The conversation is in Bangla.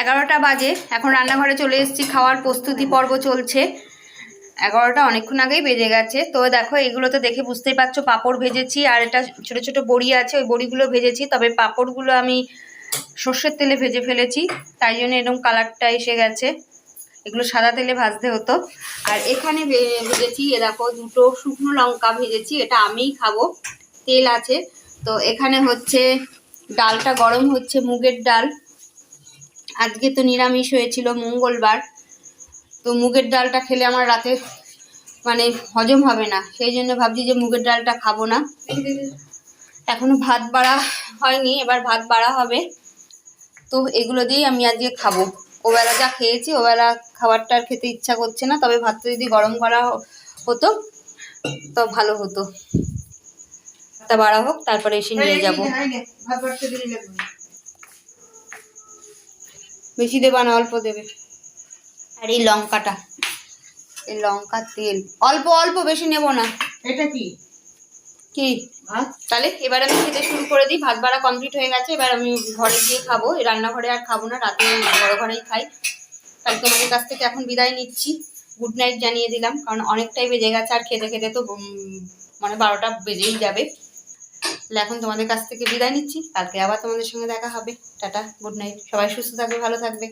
এগারোটা বাজে। এখন রান্নাঘরে চলে এসেছি, খাওয়ার প্রস্তুতি পর্ব চলছে। এগারোটা অনেকক্ষণ আগেই বেজে গেছে। তো দেখো এগুলো তো দেখে বুঝতেই পারছ, পাঁপড় ভেজেছি, আর এটা ছোট ছোট বড়ি আছে, ওই বড়িগুলো ভেজেছি। তবে পাঁপড়গুলো আমি সর্ষের তেলে ভেজে ফেলেছি, তাই জন্য এরকম কালারটা এসে গেছে। এগুলো সাদা তেলে ভাজতে হতো। আর এখানে ভেজেছি, এ দেখো, দুটো শুকনো লঙ্কা ভেজেছি, এটা আমিই খাব। তেল আছে। তো এখানে হচ্ছে ডালটা গরম হচ্ছে, মুগের ডাল। আজকে তো নিরামিষ হয়েছিল মঙ্গলবার। তো মুগের ডালটা খেলে আমার রাতে মানে হজম হবে না। সেই জন্য ভাবছি যে মুগের ডালটা খাব না। এখনও ভাত বাড়া হয়নি এবার ভাত বাড়া হবে। তো এগুলো দিয়েই আমি আজকে খাব। ওবেলা যা খেয়েছি ওবেলা খাবারটা আর খেতে ইচ্ছা করছে না তবে ভাতটা যদি গরম করা হতো তো ভালো হতো। ভাতটা বাড়া হোক তারপরে এসে নিয়ে যাব। বেশি দেবা না অল্প দেবে। আর এই লঙ্কাটা? এই লঙ্কা তেল। অল্প অল্প বেশি নেব না। এটা কি? কি? ভাত? তাহলে এবার আমি খেতে শুরু করে দিই। ভাত বাড়া কমপ্লিট হয়ে গেছে। এবার আমি ঘরে গিয়ে খাব। এই রান্নাঘরে আর খাব না। রাতে বড় ঘরেই খাই। তাই তোমাদের কাছ থেকে এখন বিদায় নিচ্ছি। গুড নাইট জানিয়ে দিলাম। কারণ অনেকটাই বেজে গেছে। আর খেতে খেতে তো মানে বারোটা বেজেই যাবে। তাহলে এখন তোমাদের কাছ থেকে বিদায় নিচ্ছি। কালকে আবার তোমাদের সঙ্গে দেখা হবে। টাটা গুড নাইট সবাই সুস্থ থাকবে, ভালো থাকবে।